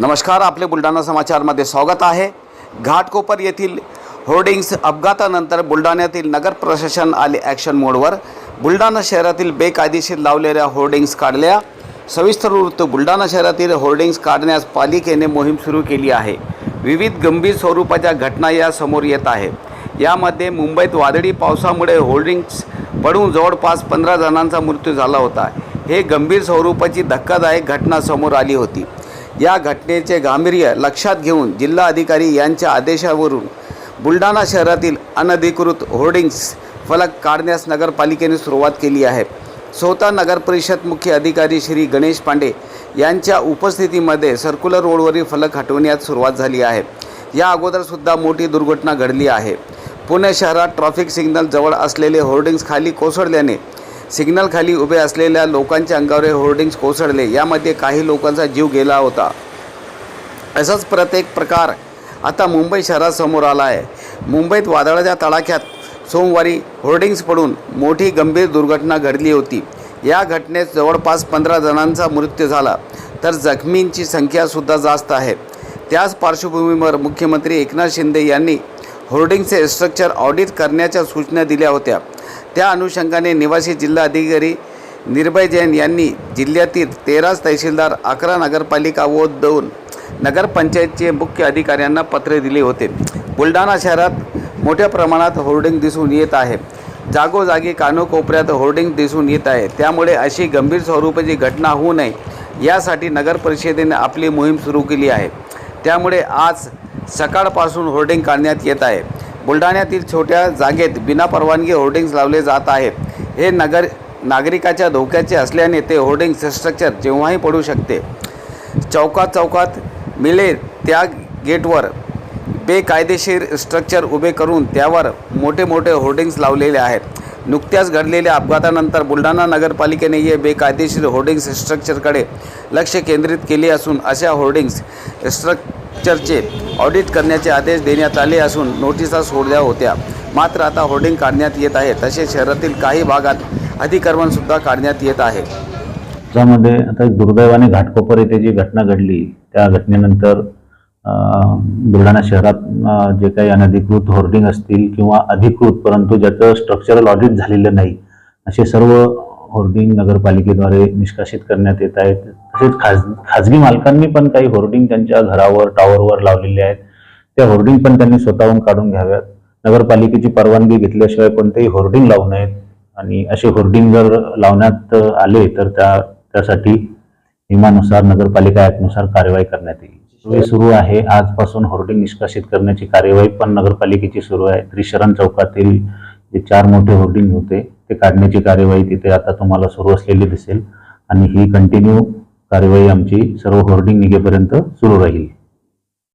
नमस्कार आपले बुलढाणा समाचारमध्ये स्वागत आहे. घाटकोपर येथील होर्डिंग्स अपघातानंतर बुलढाण्यातील नगर प्रशासन आले ॲक्शन मोडवर बुलढाणा शहरातील बेकायदेशीर लावलेल्या होर्डिंग्स काढल्या. सविस्तर वृत्त बुलढाणा शहरातील होर्डिंग्स काढण्यास पालिकेने मोहीम सुरू केली आहे. विविध गंभीर स्वरूपाच्या घटना या समोर येत आहे यामध्ये मुंबईत वादळी पावसामुळे होर्डिंग्स पडून जवळपास पंधरा जणांचा मृत्यू झाला होता. हे गंभीर स्वरूपाची धक्कादायक घटना समोर आली होती. या घटनेचे गांभीर्य लक्षात घेऊन जिल्हा अधिकारी यांच्या आदेशावरून बुलढाणा शहरातील अनधिकृत होर्डिंग्स फलक काढण्यास नगरपालिकेने सुरुवात केली आहे. स्वतः नगरपरिषद मुख्य अधिकारी श्री गणेश पांडे यांच्या उपस्थितीमध्ये सर्क्युलर रोडवरील फलक हटवण्यास सुरुवात झाली आहे. या अगोदरसुद्धा मोठी दुर्घटना घडली आहे. पुणे शहरात ट्रॅफिक सिग्नल जवळ असलेले होर्डिंग्स खाली कोसळल्याने सिग्नलखाली उभे असलेल्या लोकांच्या अंगावर होर्डिंग्स कोसळले. यामध्ये काही लोकांचा जीव गेला होता. असाच प्रत्येक प्रकार आता मुंबई शहरासमोर आला आहे मुंबईत वादळाच्या तडाख्यात सोमवारी होर्डिंग्स पडून मोठी गंभीर दुर्घटना घडली होती. या घटनेत जवळपास पंधरा जणांचा मृत्यू झाला. तर जखमींची संख्यासुद्धा जास्त आहे. त्याच पार्श्वभूमीवर मुख्यमंत्री एकनाथ शिंदे यांनी होर्डिंगचे स्ट्रक्चर ऑडिट करण्याच्या सूचना दिल्या होत्या. त्या अनुषंगाने निवासी जिल्हा अधिकारी निर्भय जैन यांनी जिल्ह्यातील तेराच तहसीलदार अकरा नगरपालिका व दोन नगरपंचायतचे मुख्य अधिकाऱ्यांना पत्रे दिले होते. बुलढाणा शहरात मोठ्या प्रमाणात होर्डिंग दिसून येत आहे. जागोजागी कानोकोपऱ्यात होर्डिंग दिसून येत आहे. त्यामुळे अशी गंभीर स्वरूपाची घटना होऊ नये यासाठी नगर परिषदेने आपली मोहीम सुरू केली आहे. त्यामुळे आज सकाळपासून होर्डिंग काढण्यात येत आहे. बुलढाण्यातील छोट्या जागेत बिनापरवानगी होर्डिंग्स लावले जात आहेत. हे नगर नागरिकाच्या धोक्याचे असल्याने ते होर्डिंग स्ट्रक्चर जेव्हाही पडू शकते. चौकात चौकात मिळेल त्या गेटवर बेकायदेशीर स्ट्रक्चर उभे करून त्यावर मोठे मोठे होर्डिंग्स लावलेले आहेत. नुकत्याच घडलेल्या अपघातानंतर बुलढाणा नगरपालिकेने हे बेकायदेशीर होर्डिंग्स स्ट्रक्चरकडे लक्ष केंद्रित केले असून अशा होर्डिंग्स स्ट्रक स्ट्रक्चरचे ऑडिट करण्याचे आदेश देण्यात आले असून नोटिसा सोडल्या होत्या. मात्र आता होर्डिंग काढण्यात येत आहे. तसेच शहरातील काही भागात अतिक्रमणसुद्धा काढण्यात येत आहे. त्यामध्ये आता दुर्दैवाने घाटकोपर येथे जी घटना घडली त्या घटनेनंतर बुलढाणा शहरात जे काही अनधिकृत होर्डिंग असतील किंवा अधिकृत परंतु ज्याचं स्ट्रक्चरल ऑडिट झालेलं नाही असे सर्व होर्डिंग नगरपालिकेद्वारे निष्कासित करण्यात येत आहेत. तसेच खाज खाजगी मालकांनी पण काही होर्डिंग त्यांच्या घरावर टॉवरवर लावलेले आहेत. त्या होर्डिंग पण त्यांनी स्वतःहून काढून घ्याव्यात. नगरपालिकेची परवानगी घेतल्याशिवाय कोणतेही होर्डिंग लावू नयेत. आणि असे होर्डिंग जर लावण्यात आले तर त्या त्यासाठी नियमानुसार नगरपालिका ॲक्टनुसार कार्यवाही करण्यात येईल. हे सुरू आहे. आजपासून होर्डिंग निष्कासित करण्याची कार्यवाही पण नगरपालिकेची सुरू आहे. त्रिशरण चौकातील जे चार मोठे होर्डिंग होते ते काढण्याची कार्यवाही तिथे आता तुम्हाला सुरू असलेली दिसेल. आणि ही कंटिन्यू कार्यवाही आमची सर्व होर्डिंग निघेपर्यंत सुरू राहील.